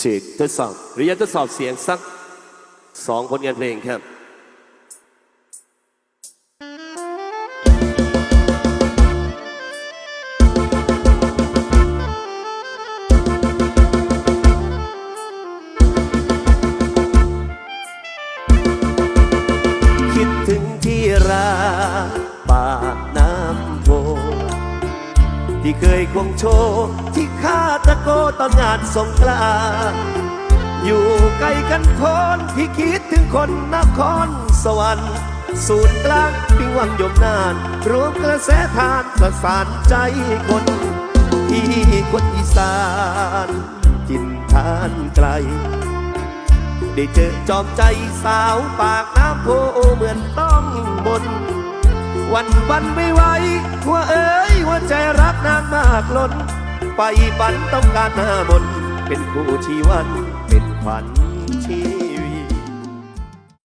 เช็คทดสอบหรืออยากทดสอบเสียงสักสองผลงานเพลงครับ ที่เคยควงโชว์ที่ข้าตะโกตอนงานสงกรานอยู่ไกลกันคนที่คิดถึงคนนครสวรรค์ศูนย์กลางปิงวังยมนานรวมกระแสทานประสานใจคนที่คนอีสานกินทานไกล ได้เจอจอมใจสาวปากน้ำโพเหมือนต้องบนวันวันไม่ไหวหัวเอ มากล้นไปฝันต้องการหน้ามนเป็นคู่ชีวัน เป็นขวัญชีว